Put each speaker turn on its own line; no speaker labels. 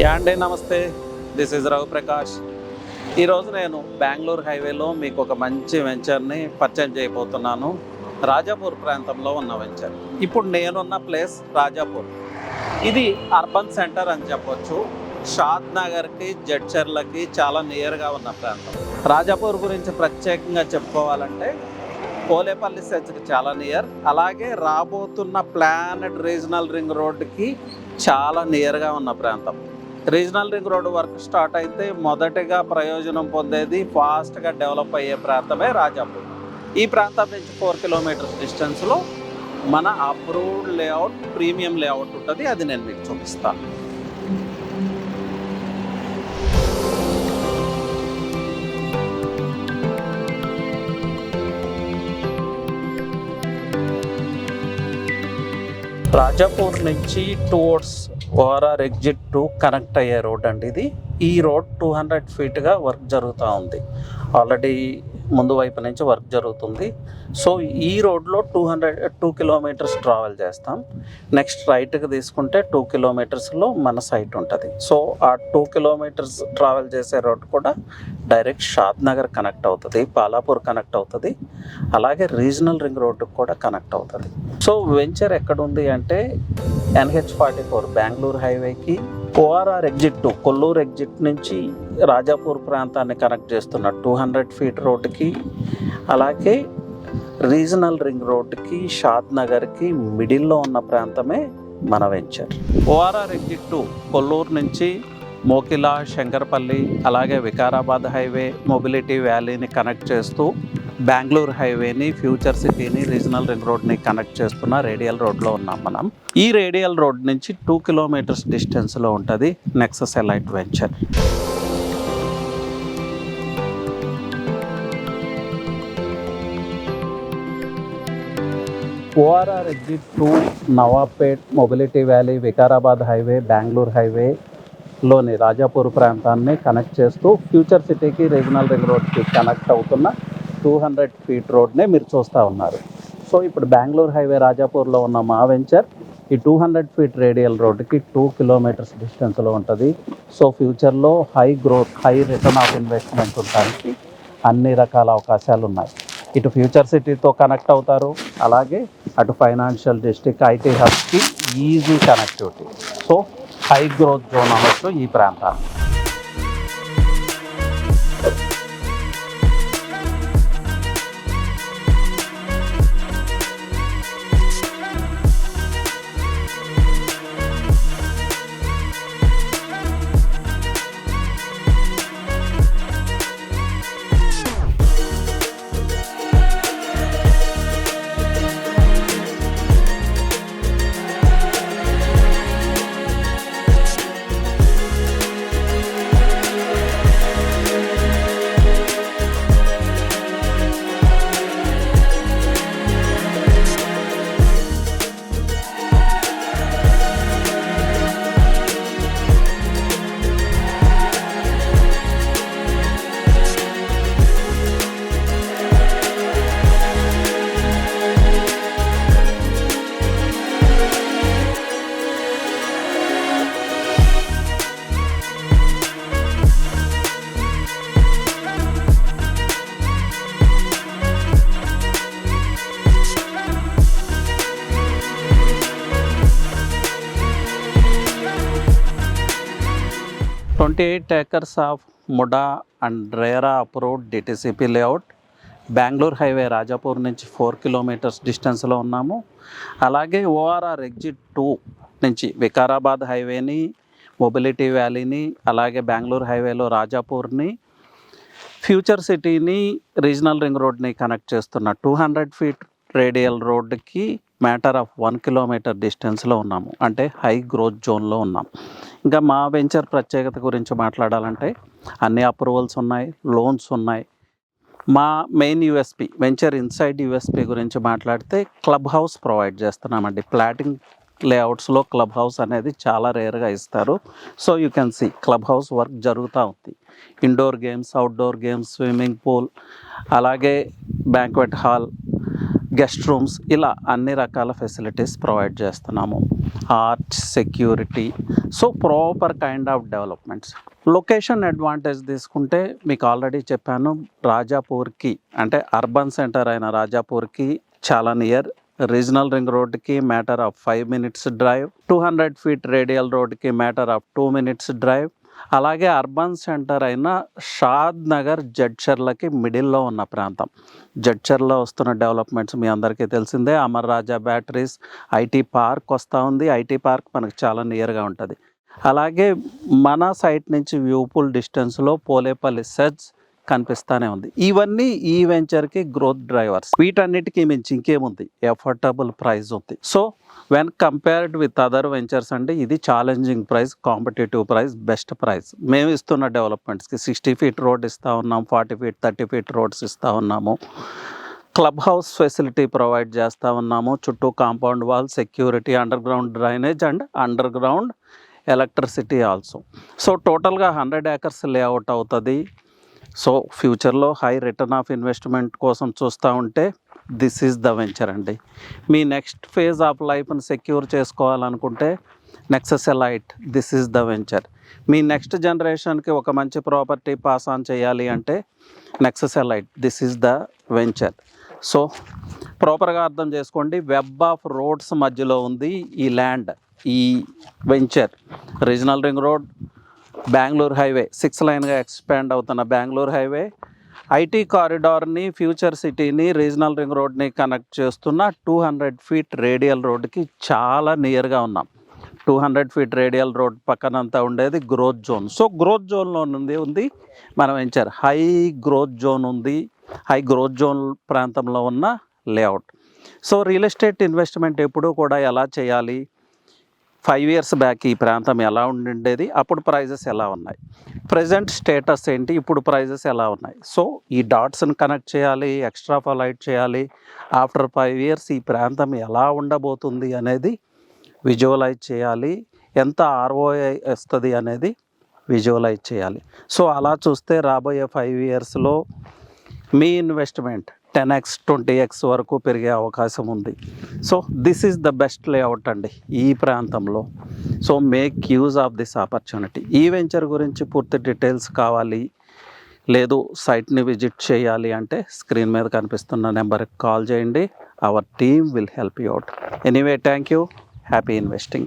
Yeah అండి నమస్తే. This is Raghu Prakash ఈరోజు నేను బెంగళూరు హైవేలో మీకు ఒక మంచి వెంచర్ని పరిచయం చేయబోతున్నాను. రాజాపూర్ ప్రాంతంలో ఉన్న వెంచర్. ఇప్పుడు నేనున్న ప్లేస్ రాజాపూర్. ఇది అర్బన్ సెంటర్ అని చెప్పొచ్చు. షాద్ నగర్కి జడ్చర్లకి చాలా నియర్గా ఉన్న ప్రాంతం. రాజాపూర్ గురించి ప్రత్యేకంగా చెప్పుకోవాలంటే పోలేపల్లి సెచ్కి చాలా నియర్ అలాగే రాబోతున్న ప్లానెడ్ రీజనల్ రింగ్ రోడ్డుకి చాలా నియర్గా ఉన్న ప్రాంతం. Regional ring road work start అయితే మొదటగా ప్రయోజనం పొందేది ఫాస్ట్గా డెవలప్ అయ్యే ప్రాంతమే రాజాపూర్. ఈ ప్రాంతం నుంచి ఫోర్ కిలోమీటర్స్ డిస్టెన్స్లో మన అప్రూవ్డ్ లేఅవుట్ ప్రీమియం లేఅవుట్ ఉంటుంది. అది నేను మీకు చూపిస్తాను. రాజాపూర్ నుంచి towards ORR exit to connect అయ్యే రోడ్ అండి ఇది. ఈ రోడ్ టూ హండ్రెడ్ ఫీట్గా వర్క్ జరుగుతూ ఉంది. ఆల్రెడీ ముందు వైపు నుంచి వర్క్ జరుగుతుంది. సో ఈ రోడ్లో two hundred two kilometres travel చేస్తాం. నెక్స్ట్ రైట్కి తీసుకుంటే టూ కిలోమీటర్స్లో మన సైట్ ఉంటుంది. సో ఆ టూ కిలోమీటర్స్ ట్రావెల్ చేసే రోడ్ కూడా డైరెక్ట్ షాద్ నగర్ కనెక్ట్ అవుతుంది పాలాపూర్ కనెక్ట్ అవుతుంది. అలాగే రీజనల్ రింగ్ రోడ్డుకు కూడా కనెక్ట్ అవుతుంది. సో వెంచర్ ఎక్కడ ఉంది అంటే ఎన్హెచ్ ఫార్టీ ఫోర్ బెంగళూరు హైవేకి ORR exit to Kollur exit నుంచి రాజాపూర్ ప్రాంతాన్ని కనెక్ట్ చేస్తున్న టూ హండ్రెడ్ ఫీట్ రోడ్డుకి అలాగే రీజనల్ రింగ్ రోడ్డుకి షాద్ నగర్కి మిడిల్లో ఉన్న ప్రాంతమే మన venture. ORR exit to Kollur నుంచి మోకిలా శంకరపల్లి అలాగే వికారాబాద్ హైవే మొబిలిటీ వ్యాలీని కనెక్ట్ చేస్తూ బెంగళూరు హైవేని ఫ్యూచర్ సిటీని రీజనల్ రింగ్ రోడ్ని కనెక్ట్ చేస్తున్న రేడియల్ రోడ్లో ఉన్నాం మనం. ఈ రేడియల్ రోడ్ నుంచి టూ కిలోమీటర్స్ డిస్టెన్స్లో ఉంటుంది Nexus Elite venture ORR exit two Nawabpet mobility valley Vikarabad highway Bengaluru highway లోని రాజాపూర్ ప్రాంతాన్ని కనెక్ట్ చేస్తూ ఫ్యూచర్ సిటీకి రీజనల్ రింగ్ రోడ్కి కనెక్ట్ అవుతున్న టూ హండ్రెడ్ ఫీట్ రోడ్నే మీరు చూస్తూ ఉన్నారు. సో ఇప్పుడు బెంగళూరు హైవే రాజాపూర్లో ఉన్న మా వెంచర్ ఈ టూ హండ్రెడ్ ఫీట్ రేడియల్ రోడ్డుకి టూ కిలోమీటర్స్ డిస్టెన్స్లో ఉంటుంది. సో ఫ్యూచర్లో high growth high return of investment ఉండడానికి అన్ని రకాల అవకాశాలు ఉన్నాయి ఇటు ఫ్యూచర్ సిటీతో కనెక్ట్ అవుతారు. అలాగే అటు financial district IT హబ్స్కి easy connectivity. So high growth zone అనొచ్చు ఈ ప్రాంతాన్ని. Twenty acres of MUDA and RERA approved DTCP layout. Bengaluru highway Rajapur నుంచి ఫోర్ కిలోమీటర్స్ డిస్టెన్స్లో ఉన్నాము. అలాగే ఓఆర్ఆర్ ఎగ్జిట్ టూ నుంచి వికారాబాద్ హైవేని మొబిలిటీ వ్యాలీని అలాగే బెంగళూరు హైవేలో రాజాపూర్ని ఫ్యూచర్ సిటీని రీజనల్ రింగ్ రోడ్ని కనెక్ట్ చేస్తున్న టూ హండ్రెడ్ ఫీట్ రేడియల్ రోడ్కి మ్యాటర్ ఆఫ్ వన్ కిలోమీటర్ డిస్టెన్స్లో ఉన్నాము. అంటే హై గ్రోత్ జోన్లో ఉన్నాం. ఇంకా మా వెంచర్ ప్రత్యేకత గురించి మాట్లాడాలంటే అన్ని అప్రూవల్స్ ఉన్నాయి లోన్స్ ఉన్నాయి. మా main USP venture inside USP గురించి మాట్లాడితే క్లబ్ హౌస్ ప్రొవైడ్ చేస్తున్నామండి. ప్లాటింగ్ లేఅవుట్స్లో క్లబ్ హౌస్ అనేది చాలా రేర్గా ఇస్తారు. So you can see club house work జరుగుతూ ఉంది. Indoor games outdoor games swimming pool అలాగే బ్యాంక్వెట్ హాల్ గెస్ట్ రూమ్స్ ఇలా అన్ని రకాల ఫెసిలిటీస్ ప్రొవైడ్ చేస్తున్నాము. Arch security so proper kind of developments. Location advantage తీసుకుంటే మీకు ఆల్రెడీ చెప్పాను రాజాపూర్కి అంటే అర్బన్ సెంటర్ అయిన రాజాపూర్కి చాలా నియర్. రీజనల్ రింగ్ రోడ్కి matter of five minutes drive. Two hundred feet radial రోడ్కి matter of two minutes drive. అలాగే అర్బన్ సెంటర్ అయిన షాద్ నగర్ జడ్చర్లకి మిడిల్లో ఉన్న ప్రాంతం. జడ్చర్లో వస్తున్న డెవలప్మెంట్స్ మీ అందరికీ తెలిసిందే. Amar Raja batteries IT park వస్తూ ఉంది. ఐటీ పార్క్ మనకు చాలా నియర్గా ఉంటుంది. అలాగే మన సైట్ నుంచి వ్యూఫుల్ డిస్టెన్స్లో పోలేపల్లి సెజ్ కనిపిస్తానే ఉంది. ఇవన్నీ ఈ వెంచర్కి గ్రోత్ డ్రైవర్స్ వీటన్నిటికీ మించి ఇంకేముంది? ఎఫోర్డబుల్ ప్రైస్ ఉంది. So when compared with other ventures అంటే ఇది challenging price competitive price best price మేము ఇస్తున్న డెవలప్మెంట్స్కి సిక్స్టీ ఫీట్ రోడ్ ఇస్తూ ఉన్నాం forty feet thirty feet roads ఇస్తూ ఉన్నాము. క్లబ్ హౌస్ ఫెసిలిటీ ప్రొవైడ్ చేస్తూ ఉన్నాము. చుట్టూ compound wall security under ground drainage and under ground electricity also so టోటల్గా హండ్రెడ్ ఏకర్స్ లేఅవుట్ అవుతుంది. సో ఫ్యూచర్లో హై రిటర్న్ ఆఫ్ ఇన్వెస్ట్మెంట్ కోసం చూస్తూ ఉంటే దిస్ ఈజ్ ద వెంచర్ అండి. మీ నెక్స్ట్ ఫేజ్ ఆఫ్ లైఫ్ని సెక్యూర్ చేసుకోవాలనుకుంటే Nexus Elite this is the venture. Me next జనరేషన్కి ఒక మంచి ప్రాపర్టీ పాస్ ఆన్ చేయాలి అంటే Nexus elite this is the venture. So ప్రాపర్గా అర్థం చేసుకోండి వెబ్ ఆఫ్ రోడ్స్ మధ్యలో ఉంది ఈ ల్యాండ్ ఈ venture. Regional ring road Bengaluru highway six లైన్గా ఎక్స్పాండ్ అవుతున్న బెంగళూరు హైవే. ఐటీ కారిడార్ని ఫ్యూచర్ సిటీని రీజనల్ రింగ్ రోడ్ని కనెక్ట్ చేస్తున్న టూ హండ్రెడ్ ఫీట్ రేడియల్ రోడ్కి చాలా నియర్గా ఉన్నాం. Two hundred feet radial road పక్కనంతా ఉండేది గ్రోత్ జోన్ సో గ్రోత్ జోన్లో ఉంది ఉంది మనం ఎంచారు హై గ్రోత్ జోన్ ఉంది. హై గ్రోత్ జోన్ ప్రాంతంలో ఉన్న layout so real estate investment ఎప్పుడూ కూడా ఎలా చేయాలి? ఫైవ్ ఇయర్స్ బ్యాక్ ఈ ప్రాంతం ఎలా ఉండిండేది? అప్పుడు ప్రైజెస్ ఎలా ఉన్నాయి? ప్రజెంట్ స్టేటస్ ఏంటి? ఇప్పుడు ప్రైజెస్ ఎలా ఉన్నాయి? సో ఈ డాట్స్ని కనెక్ట్ చేయాలి ఎక్స్ట్రా ఫలైట్ చేయాలి. ఆఫ్టర్ ఫైవ్ ఇయర్స్ ఈ ప్రాంతం ఎలా ఉండబోతుంది అనేది విజువలైజ్ చేయాలి. ఎంత ఆర్ఓఐ వస్తుంది అనేది విజువలైజ్ చేయాలి. సో అలా చూస్తే రాబోయే ఫైవ్ ఇయర్స్లో మీ investment ten x twenty x వరకు పెరిగే అవకాశం ఉంది. So this is the best layout అండి ఈ ప్రాంతంలో. So make use of this opportunity ఈ వెంచర్ గురించి పూర్తి డీటెయిల్స్ కావాలి లేదు సైట్ని విజిట్ చేయాలి అంటే స్క్రీన్ మీద కనిపిస్తున్న నెంబర్కి కాల్ చేయండి. Our team will help you out anyway thank you happy investing